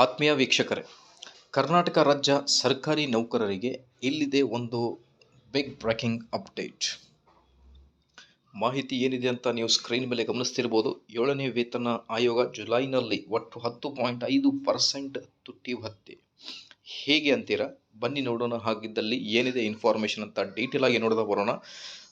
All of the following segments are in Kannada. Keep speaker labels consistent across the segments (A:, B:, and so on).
A: ಆತ್ಮೀಯ ವೀಕ್ಷಕರೇ, ಕರ್ನಾಟಕ ರಾಜ್ಯ ಸರ್ಕಾರಿ ನೌಕರರಿಗೆ ಇಲ್ಲಿದೆ ಒಂದು ಬಿಗ್ ಬ್ರೇಕಿಂಗ್ ಅಪ್ಡೇಟ್ ಮಾಹಿತಿ ಏನಿದೆ ಅಂತ ನೀವು ಸ್ಕ್ರೀನ್ ಮೇಲೆ ಗಮನಿಸ್ತಿರ್ಬೋದು. ಏಳನೇ ವೇತನ ಆಯೋಗ ಜುಲೈನಲ್ಲಿ ಒಟ್ಟು ಹತ್ತು ಪಾಯಿಂಟ್ ಐದು ಪರ್ಸೆಂಟ್ ತುಟ್ಟಿ ಭತ್ಯೆ ಹೇಗೆ ಅಂತೀರಾ? ಬನ್ನಿ ನೋಡೋಣ. ಹಾಗಿದ್ದಲ್ಲಿ ಏನಿದೆ ಇನ್ಫಾರ್ಮೇಷನ್ ಅಂತ ಡೀಟೇಲ್ ಆಗಿ ನೋಡೋದ ಬರೋಣ.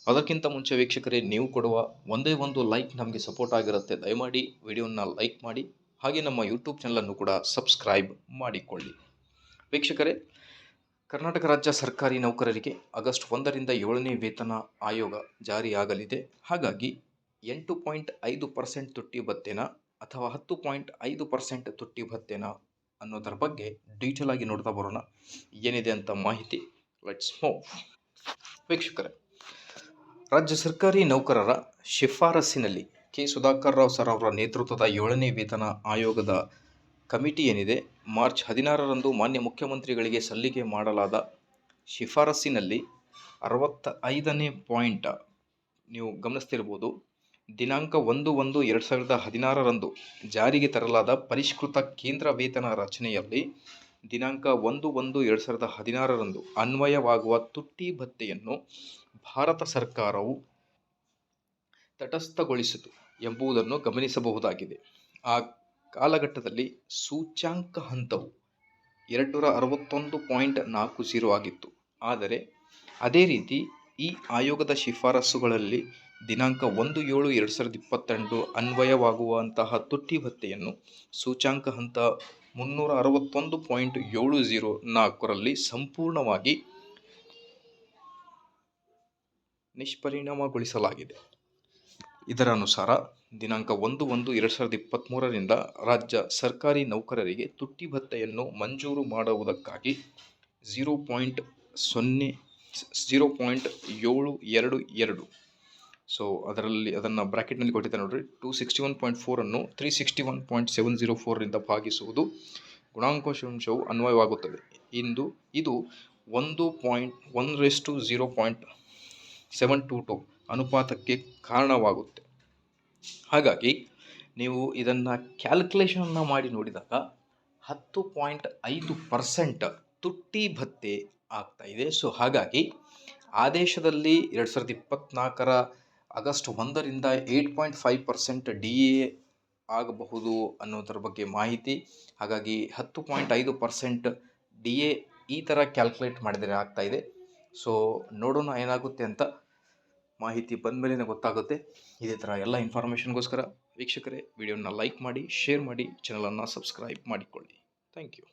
A: ಅದಕ್ಕಿಂತ ಮುಂಚೆ ವೀಕ್ಷಕರೇ, ನೀವು ಕೊಡುವ ಒಂದೇ ಒಂದು ಲೈಕ್ ನಮಗೆ ಸಪೋರ್ಟ್ ಆಗಿರುತ್ತೆ. ದಯಮಾಡಿ ವಿಡಿಯೋನ ಲೈಕ್ ಮಾಡಿ. ಹಾಗೆ ನಮ್ಮ ಯೂಟ್ಯೂಬ್ ಚಾನಲನ್ನು ಕೂಡ ಸಬ್ಸ್ಕ್ರೈಬ್ ಮಾಡಿಕೊಳ್ಳಿ. ವೀಕ್ಷಕರೇ, ಕರ್ನಾಟಕ ರಾಜ್ಯ ಸರ್ಕಾರಿ ನೌಕರರಿಗೆ ಆಗಸ್ಟ್ ಒಂದರಿಂದ ಏಳನೇ ವೇತನ ಆಯೋಗ ಜಾರಿಯಾಗಲಿದೆ. ಹಾಗಾಗಿ ಎಂಟು ಪಾಯಿಂಟ್ ಐದು ಪರ್ಸೆಂಟ್ ತುಟ್ಟಿ ಭತ್ಯೆನ ಅಥವಾ ಹತ್ತು ಪಾಯಿಂಟ್ ಐದು ಪರ್ಸೆಂಟ್ ತುಟ್ಟಿ ಭತ್ಯೆನ ಅನ್ನೋದರ ಬಗ್ಗೆ ಡೀಟೇಲ್ ಆಗಿ ನೋಡ್ತಾ ಬರೋಣ. ಏನಿದೆ ಅಂತ ಮಾಹಿತಿ? ಲೆಟ್ಸ್ ಮೂವ್ ವೀಕ್ಷಕರೇ, ರಾಜ್ಯ ಸರ್ಕಾರಿ ನೌಕರರ ಶಿಫಾರಸ್ಸಿನಲ್ಲಿ ಕೆ. ಸುಧಾಕರ್ ರಾವ್ ಸರ್ ಅವರ ನೇತೃತ್ವದ ಏಳನೇ ವೇತನ ಆಯೋಗದ ಕಮಿಟಿ ಏನಿದೆ, ಮಾರ್ಚ್ ಹದಿನಾರರಂದು ಮಾನ್ಯ ಮುಖ್ಯಮಂತ್ರಿಗಳಿಗೆ ಸಲ್ಲಿಕೆ ಮಾಡಲಾದ ಶಿಫಾರಸ್ಸಿನಲ್ಲಿ ಅರವತ್ತ ಐದನೇ ಪಾಯಿಂಟ್ ನೀವು ಗಮನಿಸ್ತಿರ್ಬೋದು. ದಿನಾಂಕ ಒಂದು ಒಂದು ಎರಡು ಸಾವಿರದ ಹದಿನಾರರಂದು ಜಾರಿಗೆ ತರಲಾದ ಪರಿಷ್ಕೃತ ಕೇಂದ್ರ ವೇತನ ರಚನೆಯಲ್ಲಿ ದಿನಾಂಕ ಒಂದು ಒಂದು ಎರಡು ಸಾವಿರದ ಹದಿನಾರರಂದು ಅನ್ವಯವಾಗುವ ತುಟ್ಟಿ ಭತ್ಯೆಯನ್ನು ಭಾರತ ಸರ್ಕಾರವು ತಟಸ್ಥಗೊಳಿಸಿತು ಎಂಬುದನ್ನು ಗಮನಿಸಬಹುದಾಗಿದೆ. ಆ ಕಾಲಘಟ್ಟದಲ್ಲಿ ಸೂಚ್ಯಾಂಕ ಹಂತವು ಎರಡುನೂರ ಅರವತ್ತೊಂದು ಪಾಯಿಂಟ್ ನಾಲ್ಕು ಜೀರೋ ಆಗಿತ್ತು. ಆದರೆ ಅದೇ ರೀತಿ ಈ ಆಯೋಗದ ಶಿಫಾರಸುಗಳಲ್ಲಿ ದಿನಾಂಕ ಒಂದು ಏಳು ಎರಡು ಸಾವಿರದ ಇಪ್ಪತ್ತೆಂಟು ಅನ್ವಯವಾಗುವಂತಹ ತುಟ್ಟಿ ಭತ್ಯೆಯನ್ನು ಸೂಚ್ಯಾಂಕ ಹಂತ ಮುನ್ನೂರ ಅರವತ್ತೊಂದು ಪಾಯಿಂಟ್ ಏಳು ಝೀರೋ ನಾಲ್ಕರಲ್ಲಿ ಸಂಪೂರ್ಣವಾಗಿ ನಿಷ್ಪರಿಣಾಮಗೊಳಿಸಲಾಗಿದೆ. ಇದರ ಅನುಸಾರ ದಿನಾಂಕ ಒಂದು ಒಂದು ಎರಡು ಸಾವಿರದ ಇಪ್ಪತ್ತ್ಮೂರರಿಂದ ರಾಜ್ಯ ಸರ್ಕಾರಿ ನೌಕರರಿಗೆ ತುಟ್ಟಿ ಭತ್ಯೆಯನ್ನು ಮಂಜೂರು ಮಾಡುವುದಕ್ಕಾಗಿ ಝೀರೋ ಪಾಯಿಂಟ್ ಸೊನ್ನೆ, ಝೀರೋ ಪಾಯಿಂಟ್ ಏಳು ಎರಡು ಎರಡು. ಸೊ ಅದರಲ್ಲಿ ಅದನ್ನು ಬ್ರ್ಯಾಕೆಟ್ನಲ್ಲಿ ಕೊಟ್ಟಿದ್ದೆ ನೋಡಿರಿ. Two sixty one point ಫೋರನ್ನು three sixty one point seven zero ಫೋರಿಂದ ಭಾಗಿಸುವುದು ಗುಣಾಂಕಾಂಶವು ಅನ್ವಯವಾಗುತ್ತದೆ. ಇಂದು ಇದು ಒಂದು point one rest zero point seven two two ಅನುಪಾತಕ್ಕೆ ಕಾರಣವಾಗುತ್ತೆ. ಹಾಗಾಗಿ ನೀವು ಇದನ್ನು ಕ್ಯಾಲ್ಕುಲೇಷನ್ನ ಮಾಡಿ ನೋಡಿದಾಗ ಹತ್ತು ಪಾಯಿಂಟ್ ಐದು ಪರ್ಸೆಂಟ್ ತುಟ್ಟಿ ಭತ್ಯೆ ಆಗ್ತಾ ಇದೆ. ಸೊ ಹಾಗಾಗಿ ಆದೇಶದಲ್ಲಿ ಎರಡು ಸಾವಿರದ ಇಪ್ಪತ್ತ್ನಾಲ್ಕರ ಆಗಸ್ಟ್ ಒಂದರಿಂದ eight point five percent D A ಆಗಬಹುದು ಅನ್ನೋದರ ಬಗ್ಗೆ ಮಾಹಿತಿ. ಹಾಗಾಗಿ ಹತ್ತು ಪಾಯಿಂಟ್ ಐದು ಪರ್ಸೆಂಟ್ ಡಿ ಎ ಈ ಥರ ಕ್ಯಾಲ್ಕುಲೇಟ್ ಮಾಡಿದರೆ ಆಗ್ತಾ ಇದೆ. ಸೊ ನೋಡೋಣ ಏನಾಗುತ್ತೆ ಅಂತ ಮಾಹಿತಿ ಬಂದ ಮೇಲೆ ಗೊತ್ತಾಗುತ್ತೆ. ಇದೇ ಥರ ಎಲ್ಲ ಇನ್ಫಾರ್ಮೇಷನ್ಗೋಸ್ಕರ ವೀಕ್ಷಕರೇ ವಿಡಿಯೋನ ಲೈಕ್ ಮಾಡಿ ಶೇರ್ ಮಾಡಿ ಚಾನಲನ್ನು ಸಬ್ಸ್ಕ್ರೈಬ್ ಮಾಡಿಕೊಳ್ಳಿ. Thank you